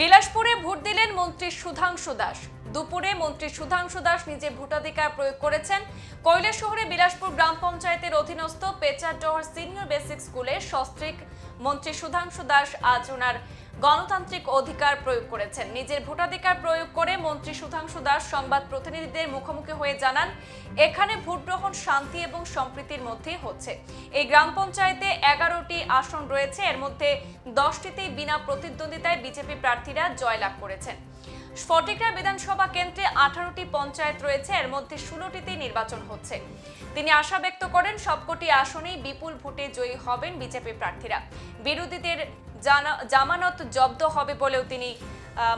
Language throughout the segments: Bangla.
বিলাসপুরে ভোট দিলেন মন্ত্রী সুধাংশু দাস। দুপুরে মন্ত্রী সুধাংশু দাস নিজে ভোটাধিকার প্রয়োগ করেছেন। কৈলাস শহরে বিলাসপুর গ্রাম পঞ্চায়েতের অধীনস্থ পেচারডহর সিনিয়র বেসিক স্কুলে সস্ত্রিক মন্ত্রী সুধাংশু দাস আজ ওনার গণতান্ত্রিক অধিকার প্রয়োগ করেছেন। নিজের ভোটাধিকার প্রয়োগ করে মন্ত্রী সুধাংশু দাস সংবাদ প্রতিনিধিদের মুখোমুখি হয়ে জানান, এখানে ভোট গ্রহণ শান্তি এবং সম্প্রীতির মধ্যে হচ্ছে। এই গ্রাম পঞ্চায়েতে এগারোটি আসন রয়েছে, এর মধ্যে দশটিতেই বিনা প্রতিদ্বন্দ্বিতায় বিজেপি প্রার্থীরা জয়লাভ করেছেন। ফটিকরা বিধানসভা কেন্দ্রে আঠারোটি পঞ্চায়েত রয়েছে, এর মধ্যে ষোলোটিতেই নির্বাচন হচ্ছে। তিনি আশা ব্যক্ত করেন সবকটি আসনেই বিপুল ভোটে জয়ী হবেন বিজেপি প্রার্থীরা। বিরোধীদের জামানত জব্দ হবে বলেও তিনি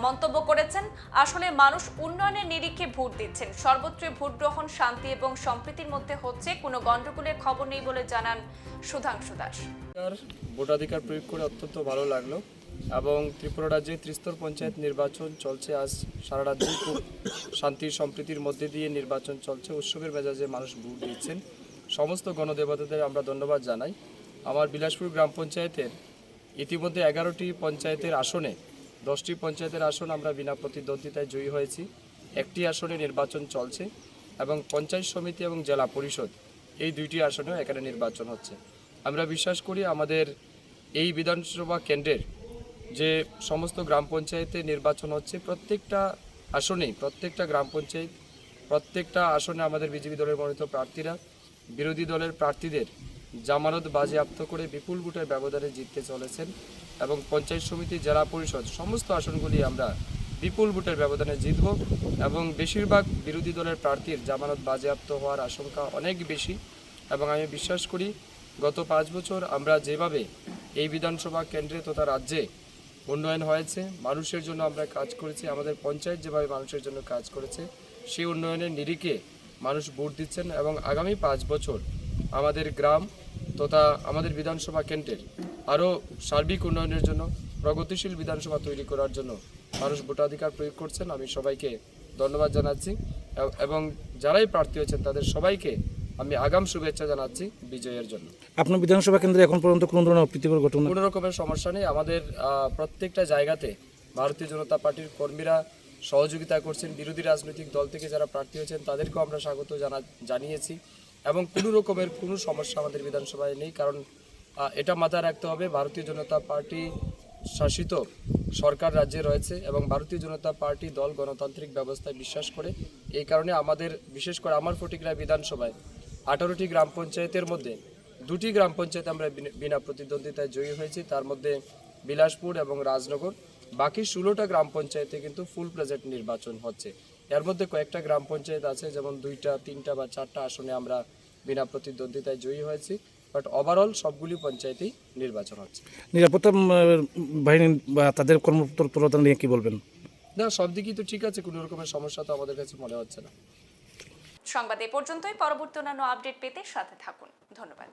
মন্তব্য করেছেন। আসলে মানুষ উন্নয়নের নিরিখে ভোট দিচ্ছেন। সর্বত্রই ভোট গ্রহণ শান্তি এবং সম্প্রীতির মধ্যে হচ্ছে, কোনো গণ্ডগোলের খবর নেই বলে জানান সুধাংশু দাস। ভোটাধিকার প্রয়োগ করে অত্যন্ত ভালো লাগল। এবং ত্রিপুরা রাজ্যে ত্রিস্তর পঞ্চায়েত নির্বাচন চলছে আজ। সারা রাজ্যে খুব শান্তি সম্প্রীতির মধ্যে দিয়ে নির্বাচন চলছে। উৎসবের মেজাজে মানুষ ভোট দিচ্ছেন। সমস্ত গণদেবতাদের আমরা ধন্যবাদ জানাই। আমার বিলাসপুর গ্রাম পঞ্চায়েতের ইতিমধ্যে এগারোটি পঞ্চায়েতের আসনে, দশটি পঞ্চায়েতের আসন আমরা বিনা প্রতিদ্বন্দ্বিতায় জয়ী হয়েছি। একটি আসনে নির্বাচন চলছে এবং পঞ্চায়েত সমিতি এবং জেলা পরিষদ এই দুইটি আসনেও এখানে নির্বাচন হচ্ছে। আমরা বিশ্বাস করি আমাদের এই বিধানসভা কেন্দ্রের যে সমস্ত গ্রাম পঞ্চায়েতে নির্বাচন হচ্ছে, প্রত্যেকটা আসনেই, প্রত্যেকটা গ্রাম পঞ্চায়েত, প্রত্যেকটা আসনে আমাদের বিজেপি দলের মনোনীত প্রার্থীরা, বিরোধী দলের প্রার্থীদের জামানত বাজেয়াপ্ত করে বিপুল ভোটের ব্যবধানে জিততে চলেছেন এবং পঞ্চায়েত সমিতি, জেলা পরিষদ সমস্ত আসনগুলি আমরা বিপুল ভোটের ব্যবধানে জিতব এবং বেশিরভাগ বিরোধী দলের প্রার্থীর জামানত বাজেয়াপ্ত হওয়ার আশঙ্কা অনেক বেশি এবং আমি বিশ্বাস করি, গত পাঁচ বছর আমরা যেভাবে এই বিধানসভা কেন্দ্রে তথা রাজ্যে উন্নয়ন হয়েছে, মানুষের জন্য আমরা কাজ করেছি, আমাদের পঞ্চায়েত যেভাবে মানুষের জন্য কাজ করেছে, সেই উন্নয়নের নিরিখে মানুষ ভোট দিচ্ছেন এবং আগামী পাঁচ বছর আমাদের গ্রাম তথা আমাদের বিধানসভা কেন্দ্রের আরও সার্বিক উন্নয়নের জন্য, প্রগতিশীল বিধানসভা তৈরি করার জন্য মানুষ ভোটাধিকার প্রয়োগ করছেন। আমি সবাইকে ধন্যবাদ জানাচ্ছি এবং যারাই প্রার্থী হয়েছেন, তাদের সবাইকে আমি আগাম শুভেচ্ছা জানাচ্ছি বিজয়ের জন্য। আপনার বিধানসভা কেন্দ্রে এখন পর্যন্ত কোনো ধরনের অপ্রীতিকর ঘটনা? কোনো রকমের সমস্যা নেই। আমাদের প্রত্যেকটা জায়গাতে ভারতীয় জনতা পার্টির কর্মীরা সহযোগিতা করছেন। বিরোধী রাজনৈতিক দল থেকে যারা প্রার্থী হয়েছেন তাদেরকেও আমরা স্বাগত জানা জানিয়েছি। এবং কোনো রকমের কোনো সমস্যা আমাদের বিধানসভায় নেই। কারণ এটা মাথায় রাখতে হবে ভারতীয় জনতা পার্টি শাসিত সরকার রাজ্যে রয়েছে এবং ভারতীয় জনতা পার্টি দল গণতান্ত্রিক ব্যবস্থায় বিশ্বাস করে। এই কারণে আমাদের বিশেষ করে আমার ফটিকরা বিধানসভায় আঠারোটি গ্রাম পঞ্চায়েতের মধ্যে দুটি গ্রাম পঞ্চায়েত আমরা বিনা- বিনা প্রতিদ্বন্দ্বিতায় জয়ী হয়েছি। তার মধ্যে বিলাসপুর এবং রাজনগর। বাকি ষোলোটা গ্রাম পঞ্চায়েতে কিন্তু ফুল প্রেজেন্ট নির্বাচন হচ্ছে। এর মধ্যে কয়েকটা গ্রাম পঞ্চায়েত আছে যেমন দুইটা তিনটা বা চারটা আসনে আমরা বিনা প্রতিদ্বন্দ্বিতায় জয়ী হয়েছি। বাট ওভারঅল সবগুলি পঞ্চায়েতেই নির্বাচন হচ্ছে। নিরাপত্তা বাহিনী বা তাদের কর্মতৎপরতা নিয়ে কি বলবেন? না সব দিকই তো ঠিক আছে কোনো রকমের সমস্যা তো আমাদের কাছে মনে হচ্ছে না। সংবাদ এ পর্যন্তই। পরবর্তী অন্যান্য আপডেট পেতে সাথে থাকুন। ধন্যবাদ।